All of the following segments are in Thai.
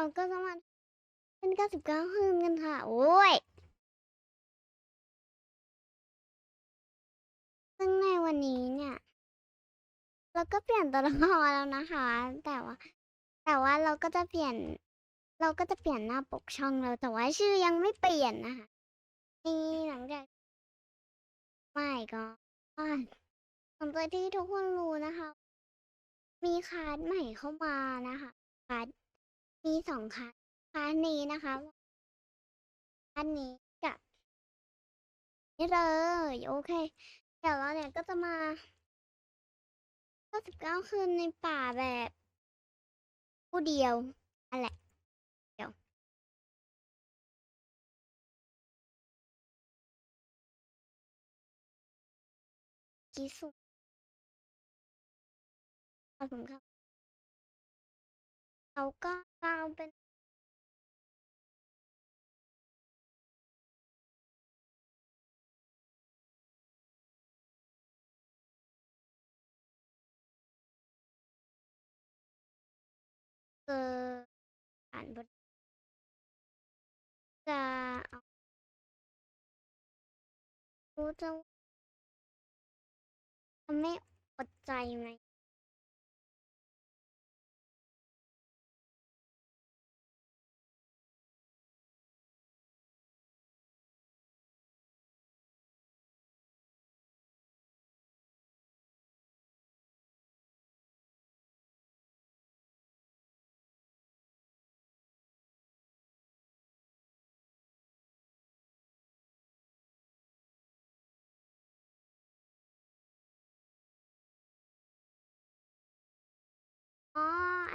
เราก็จะมาเป็นเก้าสิบเก้าคืนกันค่ะ โอ้ยซึ่งในวันนี้เนี่ย เราก็เปลี่ยนตัวละครแล้วนะคะ แต่ว่า แต่ว่าเราก็จะเปลี่ยน เราก็จะเปลี่ยนหน้าปกช่องเราแต่ว่าชื่อยังไม่เปลี่ยนนะคะนี่หลังจากไม่ก็หลังจากที่ทุกคนรู้นะคะ มีคาร์ดใหม่เข้ามานะคะคาร์ด มีสองคาร์ดคาร์ดนี้นะคะคาร์ดนี้กับนี่เลยโอเค เดี๋ยวเราเนี่ยก็จะมา99คืนในป่าแบบผู้เดียวอะไรเดี๋ยวกีสุขอบคุณครับ เราก็เราเป็นเอออ่านบทจะเอารู้จะทำไม่อดใจไหม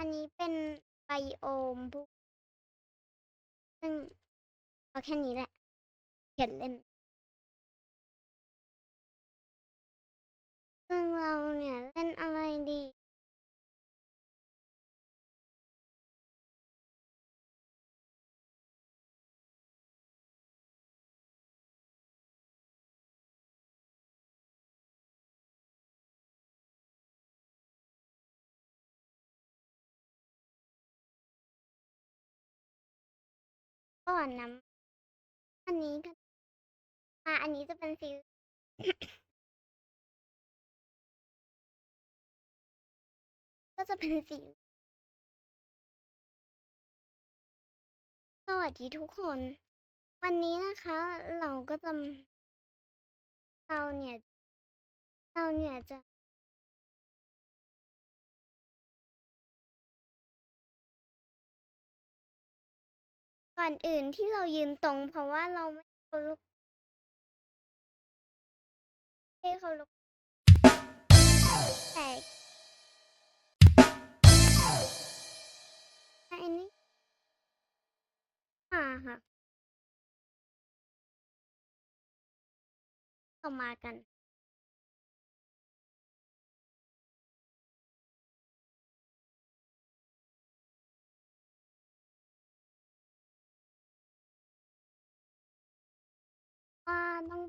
อันนี้เป็นไบโอมพวกซึ่งเอาแค่นี้แหละ เขียนเล่น ซึ่งเราเนี่ยเล่นอะไรดี ก่อนนะอันนี้กันอะอันนี้จะเป็นฟิลก็จะเป็นสีสวัสดีทุกคน วันนี้นะคะ เราก็จะเราเนี่ย เราเนี่ยจะ ก่อนอื่นที่เรายืนตรงเพราะว่าเราไม่เคารพไม่เคารพแต่อันนี้มาค่ะเข้ามากัน ว่าต้อง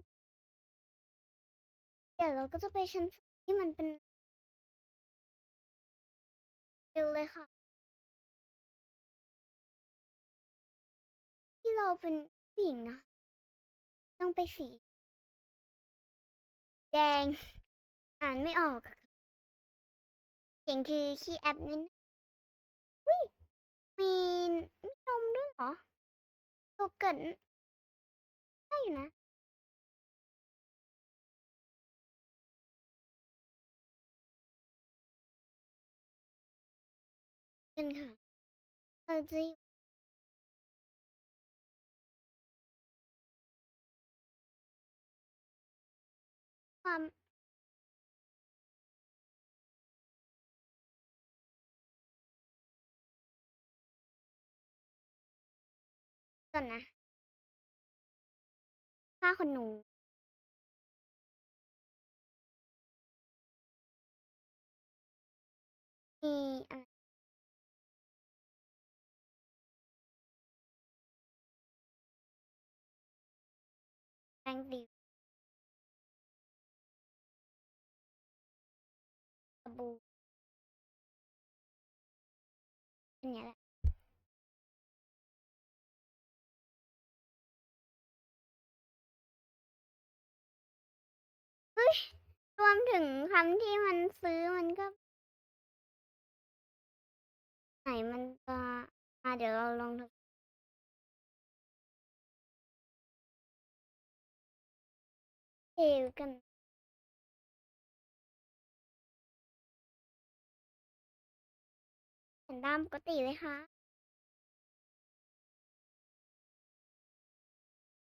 เดี๋ยวเราก็จะไปชั้นที่มันเป็นฟิลเลยค่ะ ที่เราเป็นผู้หญิงนะ ต้องไปสี แดง อ่านไม่ออกเสียงคือขี้แอปนิดนึงวิมีมีนมด้วยเหรอโยเกิร์ตได้อยู่นะ กันค่ะเราจะความก่อนนะผ้าขนหนูมีอะไร งสีบูเนี่ยแหละรวมถึงคำที่มันซื้อมันก็ ไหนมันก็อ่าเดี๋ยวเราลองทด เทกันเห็นตามปกติเลยค่ะ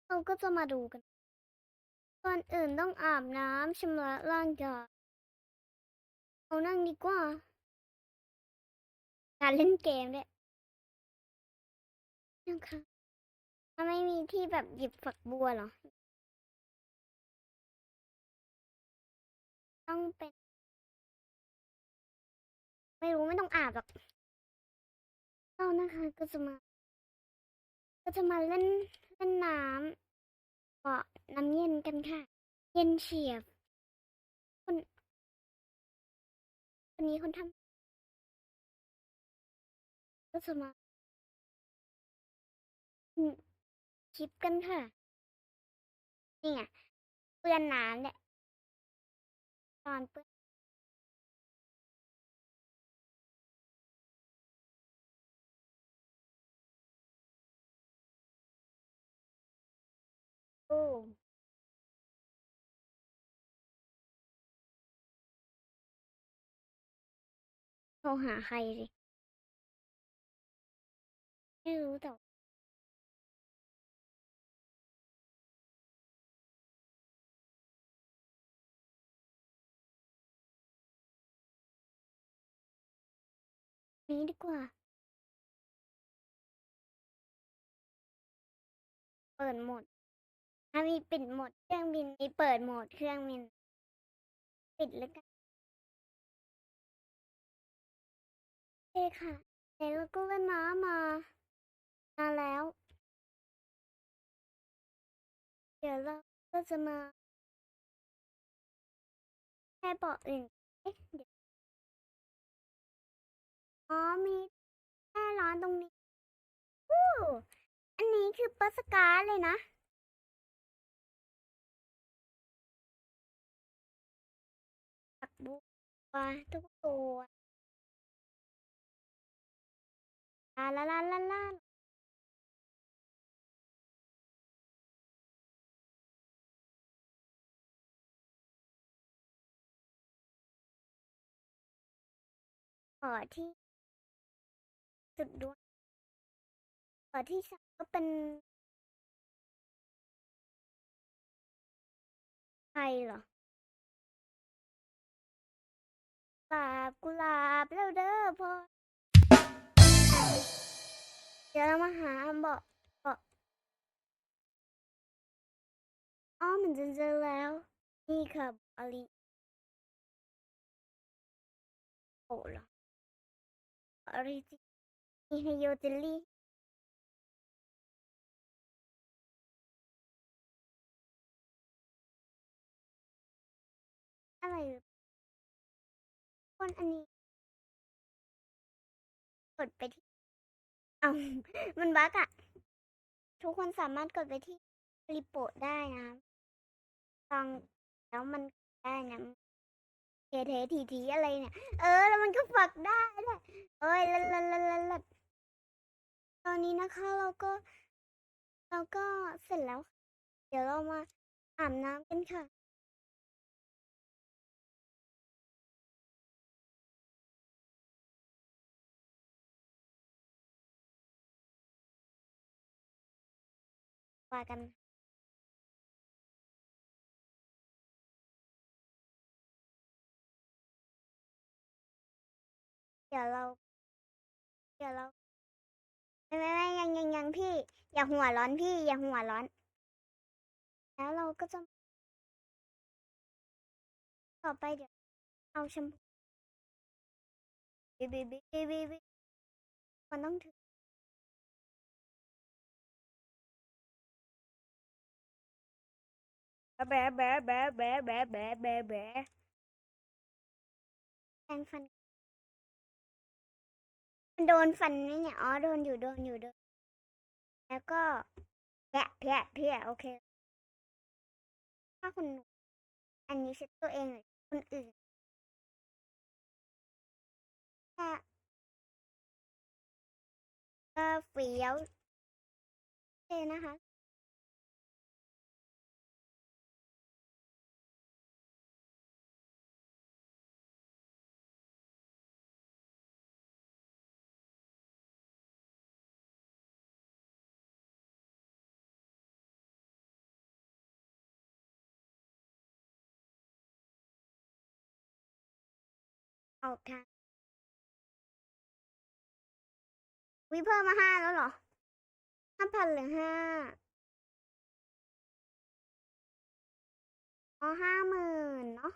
เราก็จะมาดูกัน ก่อนอื่นต้องอาบน้ำชำระร่างกายเอานั่งดีกว่า การเล่นเกมด้วยนะคะถ้าไม่มีที่แบบหยิบฝักบัวหรอ ต้องเป็น ไม่รู้ไม่ต้องอาบหรอกเรานะคะก็จะมา ก็จะมาเล่นเล่นน้ำเกาะน้ำเย็นกันค่ะ เย็นเฉียบ คนคนนี้คนทำก็จะมาคลิปกันค่ะนี่ไงเปื้อนน้ำเนี่ย อนเปื้อนโอ้โทรหาใครสิไม่รู้แต่ นี้ดีกว่า เปิดโหมดถ้ามีปิดโหมดเครื่องบินมีเปิดโหมดเครื่องบิน ปิดแล้วกันโอเคค่ะเดี๋ยวเราก็เล่นน้ำมา มาแล้ว เดี๋ยวเราก็จะมาแค่เบาะอื่นเอ๊ะเดี๋ยว อ๋อมีแค่ร้านตรงนี้อู้อันนี้คือปัสการ์เลยนะ ผักบัวทุกตัวลาลาลาลาลาขอที่ สุดด้วยขอที่สามก็เป็นใครเหรอกลาบกุหลาบแล้วเด้อพ่อเดี๋ยวเรามาหาเบาะเบาะอ๋อมันจะเจอแล้ว นี่ค่ะอลิโอ้เหรอออริจินี่ ห้โยจลลี่อะไรคนอันนี้ กดไปที่ เอามันบั๊กอะทุกคนสามารถกดไปที่รีโปะได้นะลองแล้วมันได้นะเทเททีทีอะไรเนี่ย เออ แล้วมันก็ฝักได้ด้วยเอ้ยลลัดลัดลัดลัด ตอนนี้นะคะเราก็ เราก็เสร็จแล้วเดี๋ยวเรามาอาบน้ำกันค่ะ ว่ากันเดี๋ยวเรา เดี๋ยวเรา ไม่ไม่ไม่ยังยังยังพี่ อย่าหัวร้อนพี่ อย่าหัวร้อน แล้วเราก็จะต่อไปเดี๋ยวเอาแชมพูบีบีบีบีบีบีมันต้องถึงแบะแบะแบะแบะแบะแบะแบะแบะแปรงฟันมัน โดนฟันไหมเนี่ย อ๋อ โดนอยู่โดนอยู่โดน แล้วก็แพะแพะแพะโอเค ถ้าคุณหนูอันนี้เช็ดตัวเองเลยคนอื่นแค่ก็เฟี้ยวโอเคนะคะ ออกค่ะวิเพิ่มมาห้าแล้วเหรอห้าพันหรือห้าอ๋อห้าหมื่นเนาะ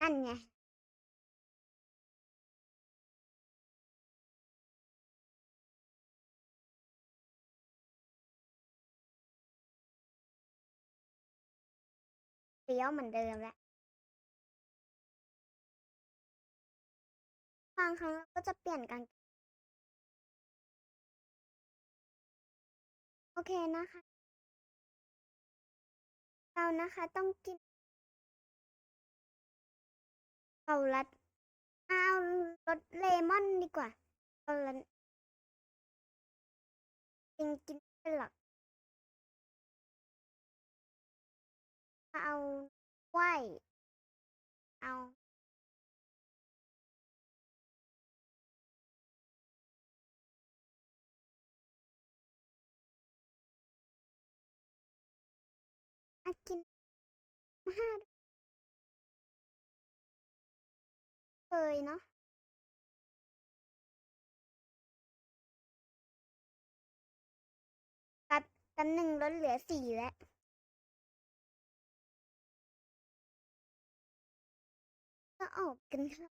นั่นไง ฟี้ยวเหมือนเดิมแหละบางครั้งเราก็จะเปลี่ยนกางโอเคนะคะ เรานะคะต้องกินเอาลัดเอารสเลมอนดีกว่าเอาลัดกินกินเป็นหลัก เอาไว้เอาอากินห้าเลยเนาะกับกันหนึ่งลดเหลือสี่แล้ว ก็ออกกันค่ะ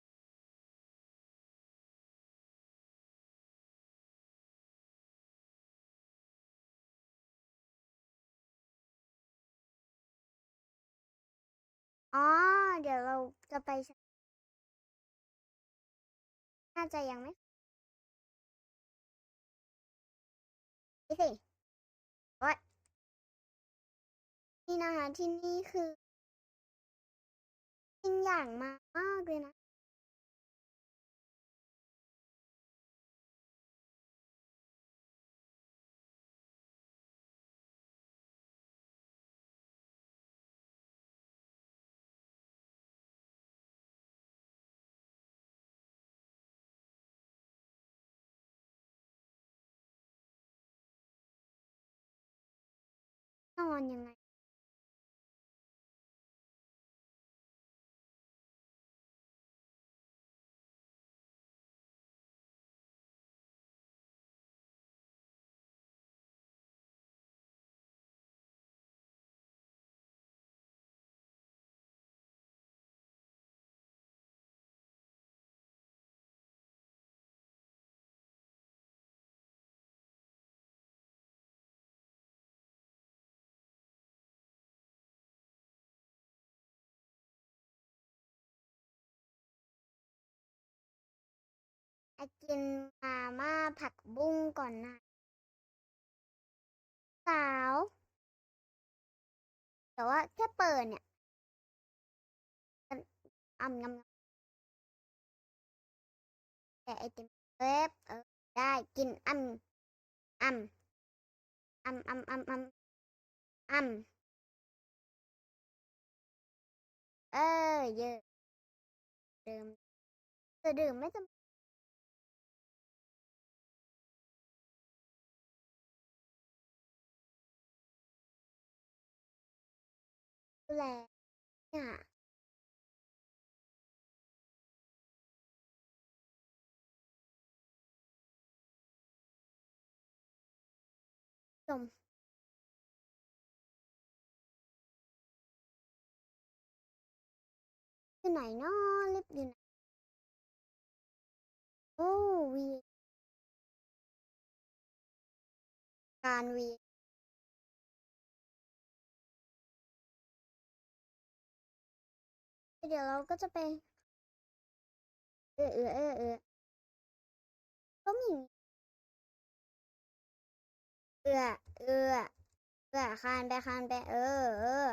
อ๋อ เดี๋ยวเราจะไป น่าจะยังไม่ไปสิโอ๊ยนี่นะคะที่นี่คือ ริงอย่างมากมากเลยนะนอนยังไง ไอกินมาม่าผักบุ้งก่อนนะสาว แต่ว่าแค่เปิดเนี่ยอ่ำงำแต่ไอติมเว็บเออได้กินอ่ำอ่ำอ่ำอ่ำอ่ำอ่ำอ่ำเออเยอะดื่มเออดื่มไม่จำ แลเนี่ยจมอยู่ไหนเนาะลิฟต์อยู่ไหนโอ้วีการวี เดี๋ยวเราก็จะไป เออเออเออเออล้มอย่างนี้เออเออเออคานไปคานไปเออเออ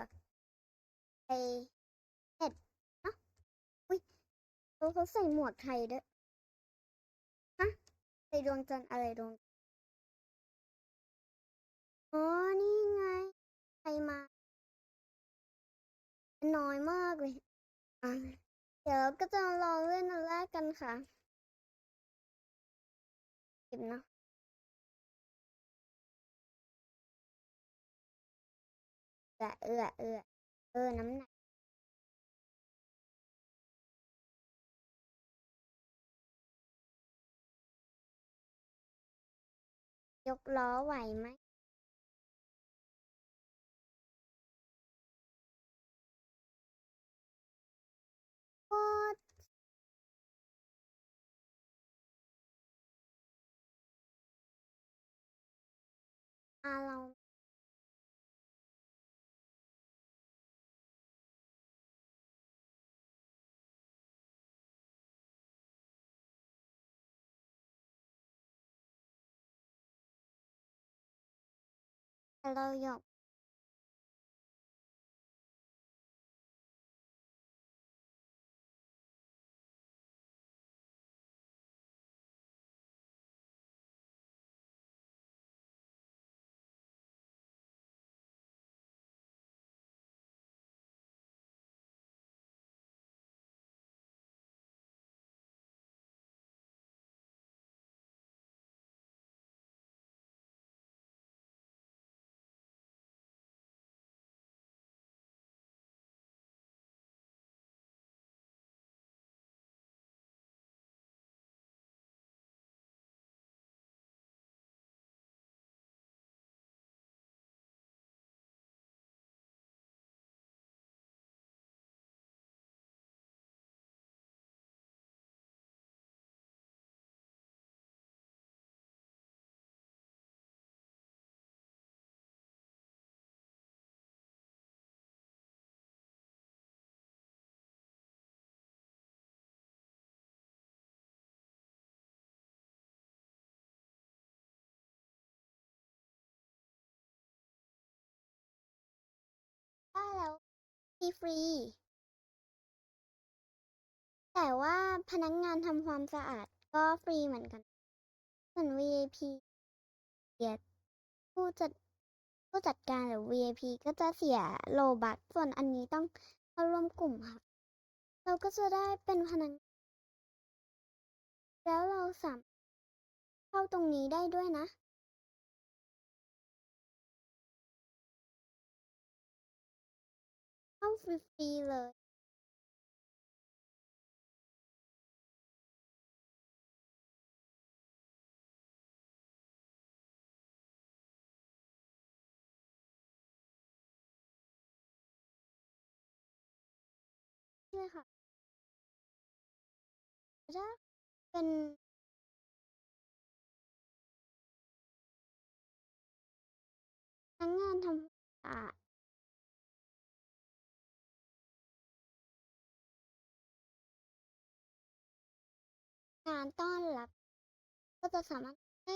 ไปเห็ดเนาะอุ้ยเขาเขาใส่หมวกไทยด้วยฮะใส่ดวงจันทร์อะไรดวงอ๋อนี่ไงใครมา น้อยมากเลย เดี๋ยวเราก็จะลองเล่นอันแรกกันค่ะเก็บเนาะเอือเอือเอือเออน้ำหนักยกล้อไหวไหม โคตร ฟรี แต่ว่าพนักงานทำความสะอาดก็ฟรีเหมือนกัน ส่วน VIP เสียผู้จัดผู้จัดการหรือ VIP ก็จะเสียโลบัคส่วนอันนี้ต้องเข้าร่วมกลุ่มค่ะ เราก็จะได้เป็นพนักงานแล้วเราสามารถเข้าตรงนี้ได้ด้วยนะ เข้าฟรีๆเลยเลยค่ะถ้าเป็นพนักงงานทำสะอาด งานต้อนรับ ก็จะสามารถได้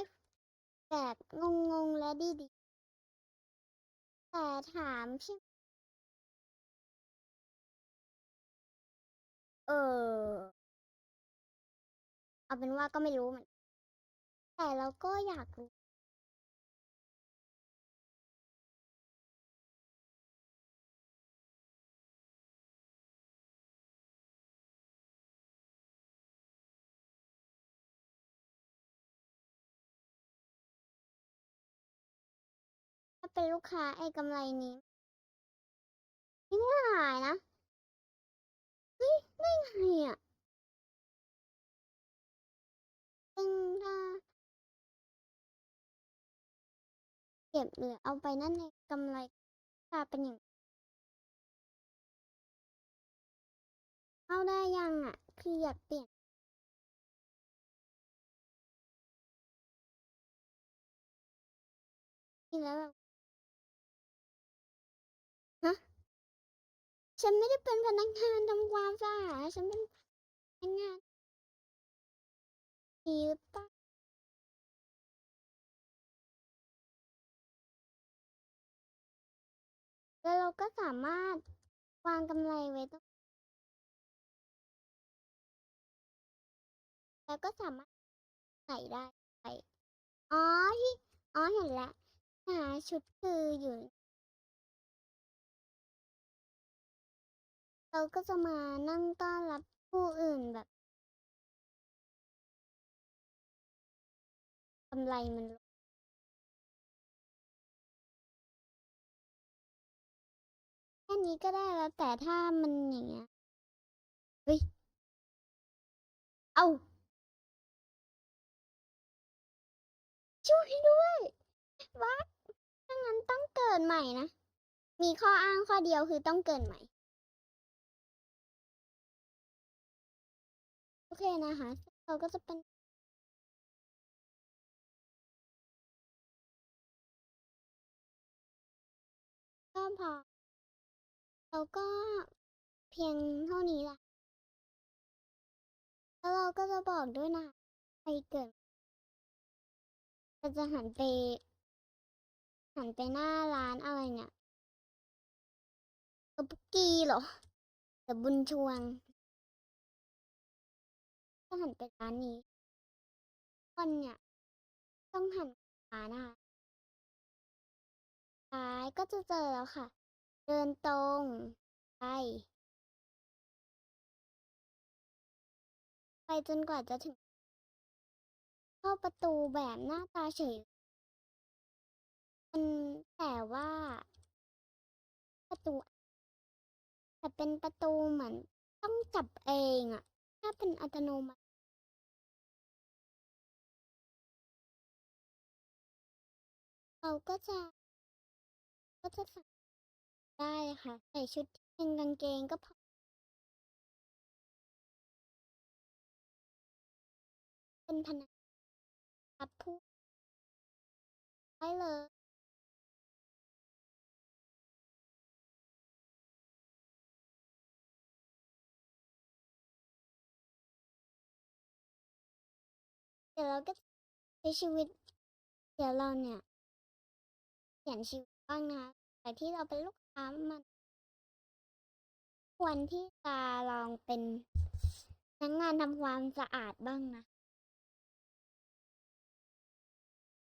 แบบงงๆและดีๆ แต่ถามพี่เออ เอาเป็นว่าก็ไม่รู้เหมือนแต่เราก็อยากรู้ เป็นลูกค้าไอ้กำไรนี้นี่ไม่หายนะ เฮ้ย ได้ไงอะซึ่งถ้าเก็บเหลือเอาไปนั่นเองกำไรกลาเป็นอย่างเข้าได้ยังอะ คืออยากเปลี่ยนนี่แล้วแบบ ฉันไม่ได้เป็นพนักงานทำความสะอาดฉันเป็นพนักงานดีหรือเปล่าแล้วเราก็สามารถวางกำไรไว้ตรงแล้วก็สามารถใส่ได้ อ๋อที่อ๋อเห็นแล้วหาชุดคืออยู่ เราก็จะมานั่งต้อนรับผู้อื่นแบบกำไรมันลดแค่นี้ก็ได้แล้วแต่ถ้ามันอย่างเงี้ยเฮ้ย เอาช่วยด้วยวัดถ้างั้นต้องเกิดใหม่นะ มีข้ออ้างข้อเดียวคือต้องเกิดใหม่ เคนะคะเราก็จะเป็นก็พอเราก็เพียงเท่านี้แหละแล้วเราก็จะบอกด้วยนะใครเกิดเราจะหันไป หันไปหน้าร้านอะไรเนี่ยกระปุกกี้เหรอแต่บุญชวง ก็หันไปร้านนี้ คนเนี่ย ต้องหันขวานะคะซ้ายก็จะเจอแล้วค่ะ เดินตรงไปไปจนกว่าจะถึง เข้าประตูแบบหน้าตาเฉยมันแต่ว่า ประตู แต่เป็นประตูเหมือนต้องจับเองอะ ถ้าเป็นอัตโนมัติเราก็จะ ก็จะใส่ได้ค่ะ ใส่ชุดเป็นกางเกงก็พอเป็นพนักรับผู้ได้เลย ดี๋ยวเราก็ใช้ชีวิต เดี๋ยวเราเนี่ยเปลี่ยนชีวิตบ้างนะแต่ที่เราเป็นลูกค้ามันควรที่จะลองเป็นพนักงานทำความสะอาดบ้างนะ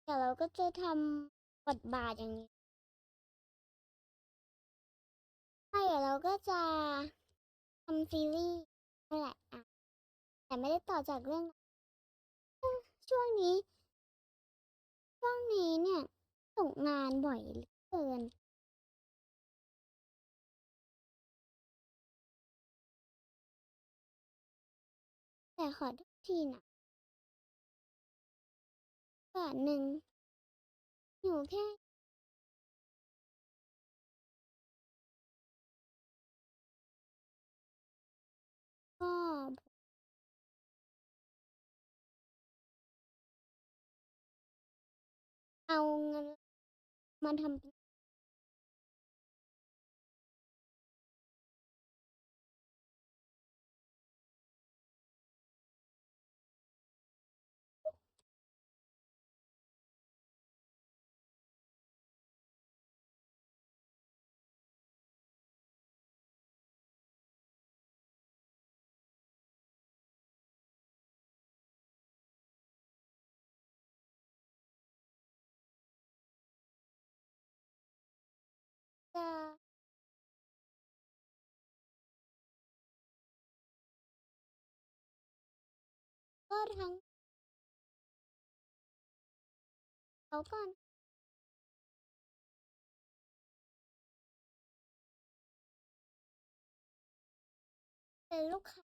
เดี๋ยวเราก็จะทำบทบาทอย่างนี้ใช่เดี๋ยวเราก็จะทำซีรีส์นั่นแหละอะแต่ไม่ได้ต่อจากเรื่อง นี้ ช่วงนี้เนี่ยตกงานบ่อยเกิน แต่ขอโทษทีนะบาทหนึ่งอยู่แค่ก็ เอาเงินมาทำเป็น ก็ทั้งเขาก่อนเป็นลูกค้า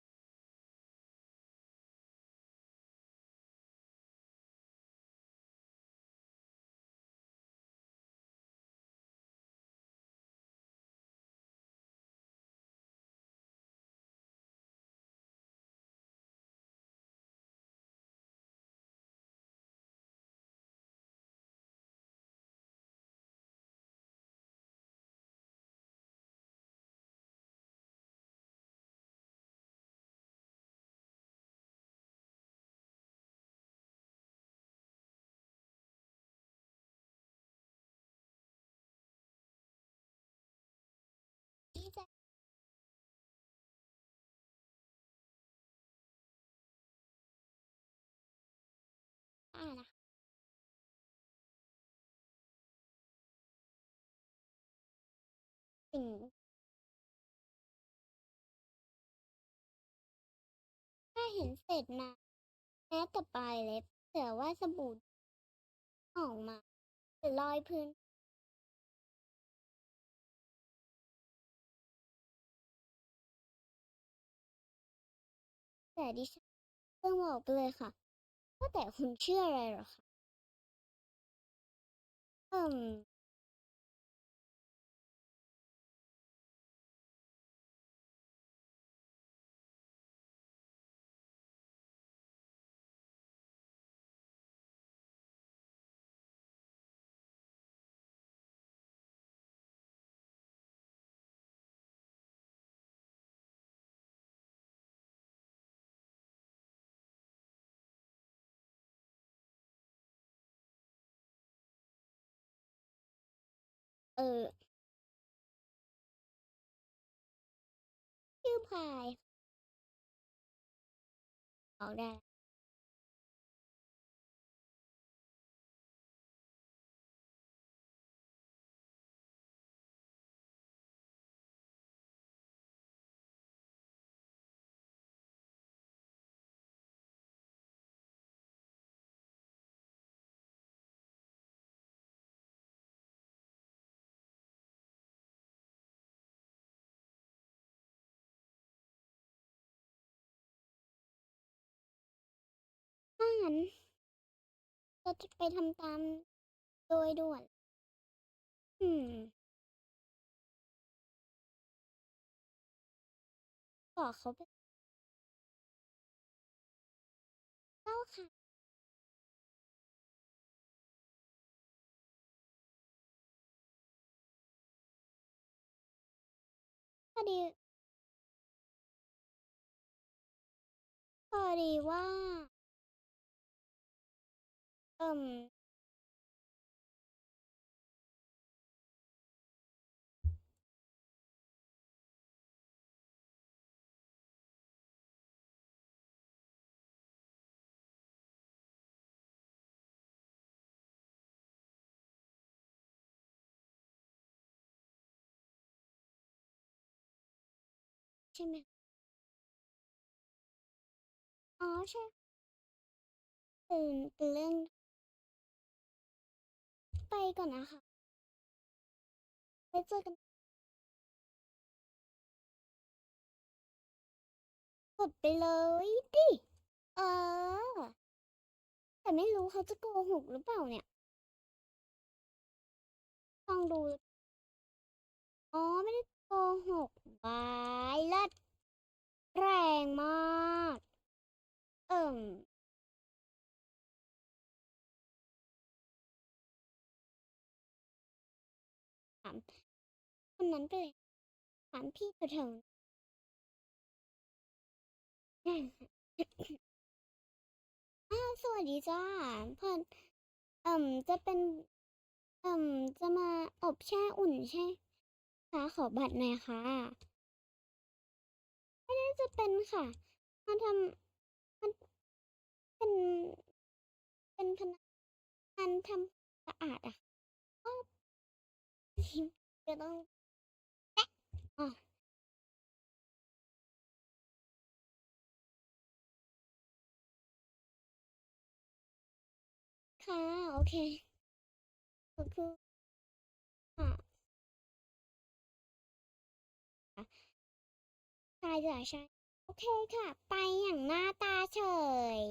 ถ้าเห็นเศษน้ำแม้แต่ปลายเล็บแต่ว่าสบู่ออกมาหรือรอยพื้นแต่ดิฉันเพิ่งบอกไปเลยค่ะว่าแต่คุณเชื่ออะไรหรอคะเอิ่ม เออชื่อพายออกได้ นั้น เราจะไปทำตามโดยด่วน อืม บอกเขาไปเล่าค่ะพอดีพอดีว่า เอิ่มใช่ไหม ไปก่อนนะคะไว้เจอกัน กดไปเลยดิ เออ แต่ไม่รู้เขาจะโกหกหรือเปล่าเนี่ยลองดู อ๋อ ไม่ได้โกหกบายลิศแรงมาก เอิ่มามคนนั้นไปเลยถามพี่เถอะๆอ้าวสวัสดีจ้าเพื่อนเอ่มจะเป็นเอ่มจะมาอบแช่อุ่นใช่คะขอบัตรหน่อยค่ะไม่ได้จะเป็นค่ะมาทำมันเป็นเป็นพนักงานทำสะอาดอะ จะต้องแอะอ๋อค่ะโอเคก็คือค่ะใช่ใช่โอเคค่ะ ไปอย่างหน้าตาเฉย